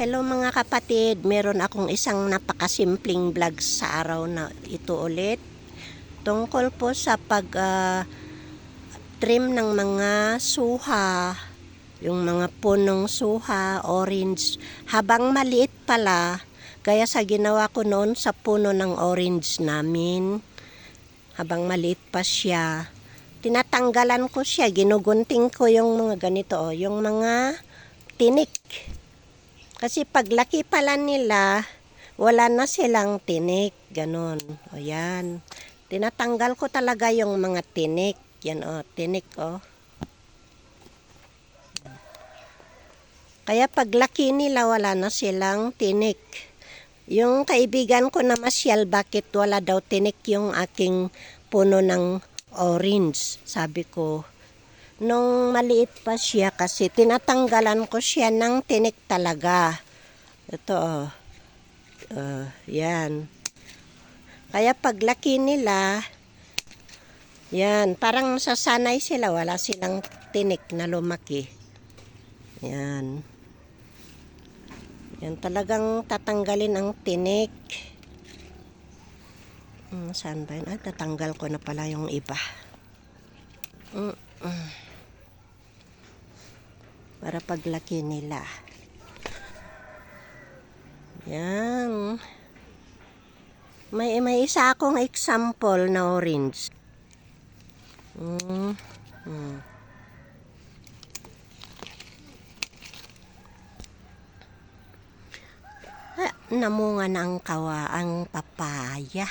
Hello mga kapatid, meron akong isang napakasimpleng vlog sa araw na ito ulit. Tungkol po sa pag ah, trim ng mga suha, yung mga punong suha, orange. Habang maliit pala, kaya sa ginawa ko noon sa puno ng orange namin, habang maliit pa siya, tinatanggalan ko siya, ginugunting ko yung mga ganito, oh, yung mga tinik. Kasi paglaki pala nila, wala na silang tinik. Ganon. O yan. Tinatanggal ko talaga yung mga tinik. Yan o, tinik o. Kaya paglaki nila, wala na silang tinik. Yung kaibigan ko na masyal, bakit wala daw tinik yung aking puno ng orange? Sabi ko, nung maliit pa siya kasi tinatanggalan ko siya ng tinik talaga. Ito oh. Uh, yan. Kaya paglaki nila, yan, parang sasanay sila, wala silang tinik na lumaki. Yan. Yan talagang tatanggalin ang tinik. Hmm, saan ba yun? Ah, tatanggal ko na pala yung iba. Mm, mm para paglaki nila. Yan. May, may isa akong example na orange. Mm. Mm. Ah, ang kawa, ang papaya.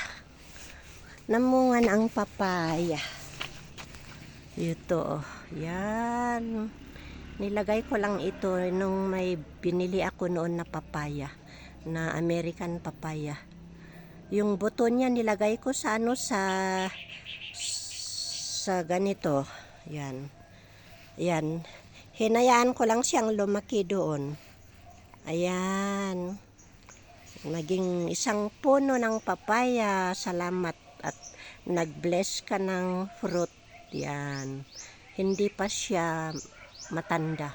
Namunga na ang papaya. Ito, oh. yan. Nilagay ko lang ito nung may binili ako noon na papaya, na American papaya. Yung buto niya nilagay ko sa ano sa sa ganito. Yan. Yan. Hinayaan ko lang siyang lumaki doon. Ayan. Naging isang puno ng papaya. Salamat at nag-bless ka ng fruit. Yan. Hindi pa siya matanda.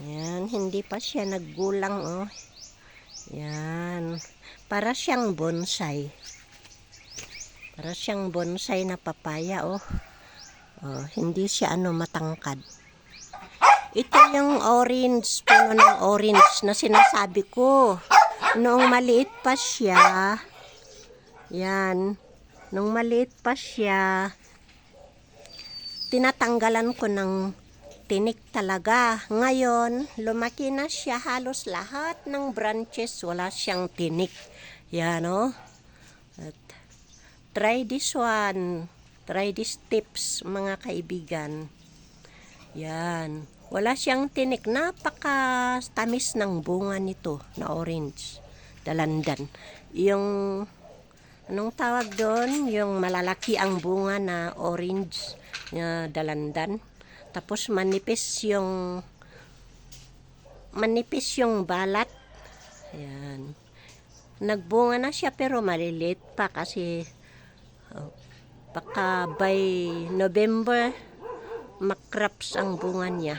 Yan, hindi pa siya naggulang, oh. Yan. Para siyang bonsai. Para siyang bonsai na papaya, oh. Oh, hindi siya ano matangkad. Ito yung orange, puno ng orange na sinasabi ko. Noong maliit pa siya, yan, nung maliit pa siya, tinatanggalan ko ng tinik talaga. Ngayon, lumaki na siya halos lahat ng branches, wala siyang tinik. Yan, oh. At, try this one. Try these tips, mga kaibigan. Yan. Wala siyang tinik. Napaka tamis ng bunga nito na orange. Dalandan. Yung anong tawag doon? Yung malalaki ang bunga na orange na dalandan. Tapos manipis yung manipis yung balat. Ayan. Nagbunga na siya pero maliliit pa kasi oh, baka by November makraps ang bunga niya.